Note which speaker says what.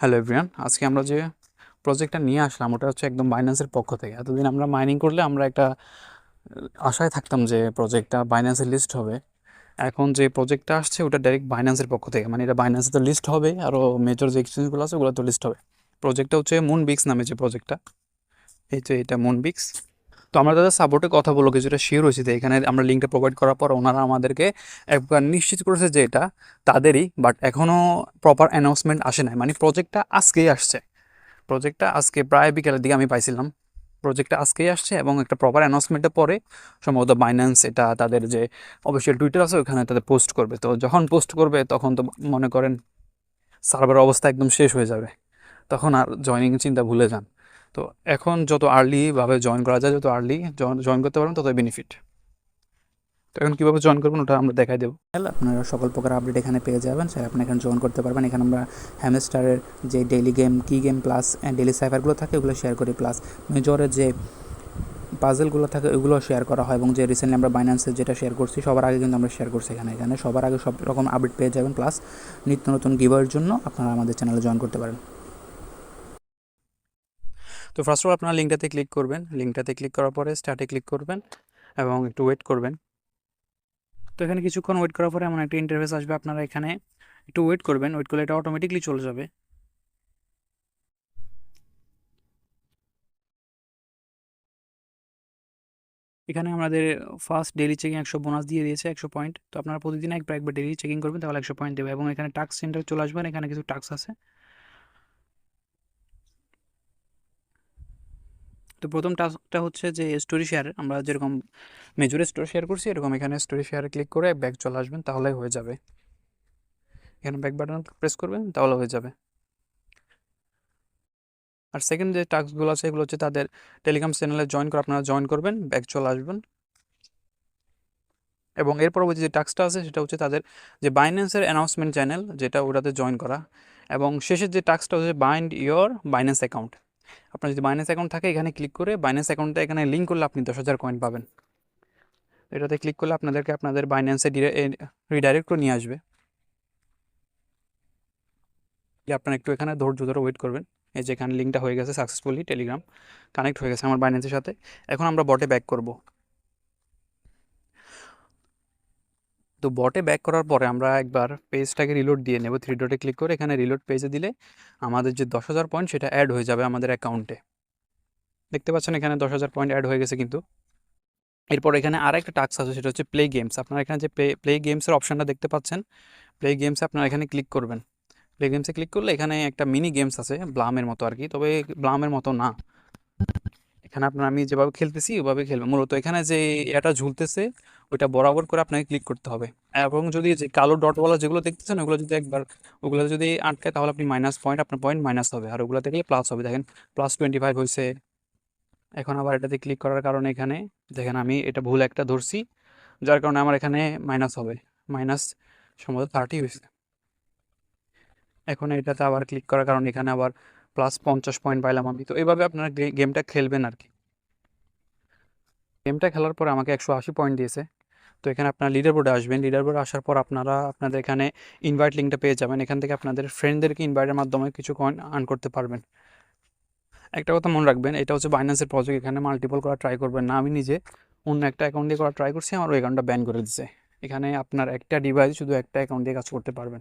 Speaker 1: Hello everyone আজকে আমরা যে প্রজেক্টটা নিয়ে আসলাম, ওটা হচ্ছে একদম বাইন্যান্সের পক্ষ থেকে। এতদিন আমরা মাইনিং করলে আমরা একটা আশায় থাকতাম যে প্রজেক্টটা বাইন্যান্সের লিস্ট হবে। এখন যে প্রজেক্টটা আসছে, ওটা ডাইরেক্ট বাইন্যান্সের পক্ষ থেকে। মানে এটা বাইন্যান্সে তো লিস্ট হবে আরও মেজর যে এক্সচেঞ্জগুলো আছে, ওগুলো তো লিস্ট হবে। প্রজেক্টটা হচ্ছে মুন বিক্স নামে যে প্রজেক্টটা এই যে এটা মুন বিক্স তো আমরা তাদের সাপোর্টে কথা বলব, কিছুটা শিওর হয়েছি যে এখানে আমরা লিঙ্কটা প্রোভাইড করার পর ওনারা আমাদেরকে একবার নিশ্চিত করেছে যে এটা তাদেরই বাট এখনও প্রপার অ্যানাউন্সমেন্ট আসে নাই। মানে প্রজেক্টটা আজকেই আসছে। প্রজেক্টটা আজকে প্রায় বিকেলের দিকে আমি পাইছিলাম। প্রজেক্টটা আজকেই আসছে এবং একটা প্রপার অ্যানাউন্সমেন্টের পরে সম্ভবত বাইন্যান্স এটা তাদের যে অফিসিয়াল টুইটার আছে, ওখানে তাদের পোস্ট করবে। তো যখন পোস্ট করবে, তখন তো মনে করেন সার্ভার অবস্থা একদম শেষ হয়ে যাবে। তখন আর জয়নিং চিন্তা ভুলে যান। তো এখন যত আর্লিভাবে জয়েন করা যায়, যত আর্লি জয়েন করতে পারবেন, ততই বেনিফিট তো এখন কীভাবে জয়েন করবেন, ওটা আমরা দেখাই দেবো।
Speaker 2: আপনারা সকল প্রকার আপডেট এখানে পেয়ে যাবেন স্যার আপনি এখানে জয়েন করতে পারবেন। এখানে আমরা হ্যামস্টারের যে ডেইলি গেম কি গেম প্লাস ডেইলি সাইফারগুলো থাকে, ওগুলো শেয়ার করি। প্লাস মেজরের যে পাজেলগুলো থাকে ওগুলো শেয়ার করা হয় এবং যে রিসেন্টলি আমরা বাইন্যান্সে যেটা শেয়ার করছি, সবার আগে কিন্তু আমরা শেয়ার করছি এখানে। এখানে সবার আগে সব রকম আপডেট পেয়ে যাবেন। প্লাস নিত্য নতুন গিভারের জন্য আপনারা আমাদের চ্যানেলে জয়েন করতে পারেন।
Speaker 1: তো ফার্স্ট অফ অল আপনারা লিঙ্কটাতে ক্লিক করবেন। লিঙ্কটাতে ক্লিক করার পরে স্টার্টে ক্লিক করবেন এবং একটু ওয়েট করবেন। তো এখানে কিছুক্ষণ ওয়েট করার পরে এমন একটা ইন্টারফেস আসবে, আপনারা এখানে একটু ওয়েট করবেন। ওয়েট করলে এটা অটোমেটিকলি চলে যাবে। এখানে আমাদের ফার্স্ট ডেলি চেকিং একশো বোনাস দিয়ে দিয়েছে, একশো পয়েন্ট তো আপনারা প্রতিদিন একবার একবার ডেলি চেকিং করবেন, তাহলে একশো পয়েন্ট দেবে এবং এখানে টাক্স সেন্টার চলে আসবেন এখানে কিছু টাক্স আছে। তো প্রথম টাস্কটা হচ্ছে যে স্টোরি শেয়ার আমরা যেরকম মেজরে স্টোরি শেয়ার করছি, এরকম এখানে স্টোরি শেয়ারে ক্লিক করে ব্যাক চলে আসবেন তাহলে হয়ে যাবে। এখানে ব্যাক বাটন প্রেস করবেন, তাহলে হয়ে যাবে। আর সেকেন্ড যে টাস্কগুলো আছে, এগুলো হচ্ছে তাদের টেলিগ্রাম চ্যানেলে জয়েন করে আপনারা জয়েন করবেন ব্যাক চলে আসবেন। এবং এর পরবর্তী যে টাস্কটা আছে, সেটা হচ্ছে তাদের যে বাইন্যান্সের অ্যানাউন্সমেন্ট চ্যানেল যেটা ওটাতে জয়েন করা। এবং শেষের যে টাস্কটা হচ্ছে বাইন্ড ইয়োর বাইন্যান্স অ্যাকাউন্ট আপনার যদি বাইন্যান্স অ্যাকাউন্ট থাকে, এখানে ক্লিক করে বাইন্যান্স অ্যাকাউন্টটা এখানে লিঙ্ক করলে আপনি দশ হাজার কয়েন পাবেন। এটাতে ক্লিক করলে আপনাদেরকে আপনাদের বাইন্যান্সে রিডাইরেক্ট করে নিয়ে আসবে। আপনারা একটু এখানে ধৈর্য ধরে ওয়েট করবেন। এই যে এখানে লিঙ্কটা হয়ে গেছে সাকসেসফুলি টেলিগ্রাম কানেক্ট হয়ে গেছে আমার বাইন্যান্সের সাথে। এখন আমরা বটে ব্যাক করব। তো বটে ব্যাক করার পরে আমরা একবার পেজটাকে রিলোড দিয়ে নেব। থ্রি ডটে ক্লিক করে এখানে রিলোড পেজে দিলে আমাদের যে দশ হাজার পয়েন্ট সেটা অ্যাড হয়ে যাবে আমাদের অ্যাকাউন্টে দেখতে পাচ্ছেন এখানে দশ হাজার পয়েন্ট অ্যাড হয়ে গেছে কিন্তু। এরপর এখানে আর একটা টাস্ক আছে, সেটা হচ্ছে প্লে গেমস আপনারা এখানে যে প্লে প্লে গেমসের অপশানটা দেখতে পাচ্ছেন প্লে গেমসে আপনারা এখানে ক্লিক করবেন। প্লে গেমসে ক্লিক করলে এখানে একটা মিনি গেমস আছে ব্লামের মতো আর কি তবে ব্লামের মতো না। এখানে আপনার আমি যেভাবে খেলতেছি ওইভাবে খেলবেন মূলত এখানে যে এটা ঝুলতেছে ওইটা বরাবর করে আপনাকে ক্লিক করতে হবে। এবং যদি যে কালো ডটওয়ালা যেগুলো দেখতেছেন, ওগুলো যদি একবার, ওগুলো যদি আটকায়, তাহলে আপনি মাইনাস পয়েন্ট আপনার পয়েন্ট মাইনাস হবে। আর ওগুলো দেখলে প্লাস হবে। দেখেন প্লাস টোয়েন্টি ফাইভ হয়েছে এখন আবার এটাতে ক্লিক করার কারণে এখানে, দেখেন আমি এটা ভুল একটা ধরছি, যার কারণে আমার এখানে মাইনাস হবে। মাইনাস সম্ভবত থার্টি হয়েছে এখন এটাতে আবার ক্লিক করার কারণে এখানে আবার প্লাস পঞ্চাশ পয়েন্ট পাইলাম আমি। তো এইভাবে আপনারা গেমটা খেলবেন আর কি। গেমটা খেলার পরে আমাকে একশো আশি পয়েন্ট দিয়েছে। তো এখানে আপনার লিডার বোর্ডে আসবেন। লিডার বোর্ডে আসার পর আপনারা, আপনাদের এখানে ইনভাইট লিঙ্কটা পেয়ে যাবেন। এখান থেকে আপনাদের ফ্রেন্ডদেরকে ইনভাইটের মাধ্যমে কিছু কয়েন আর্ন করতে পারবেন। একটা কথা মনে রাখবেন, এটা হচ্ছে বাইন্যান্সের প্রজেক্ট এখানে মাল্টিপল করা ট্রাই করবেন না। আমি নিজে অন্য একটা অ্যাকাউন্ট দিয়ে করা ট্রাই করছি, আমার ওই অ্যাকাউন্টটা ব্যান করে দিচ্ছে এখানে আপনার একটা ডিভাইস শুধু একটা অ্যাকাউন্ট দিয়ে কাজ করতে পারবেন।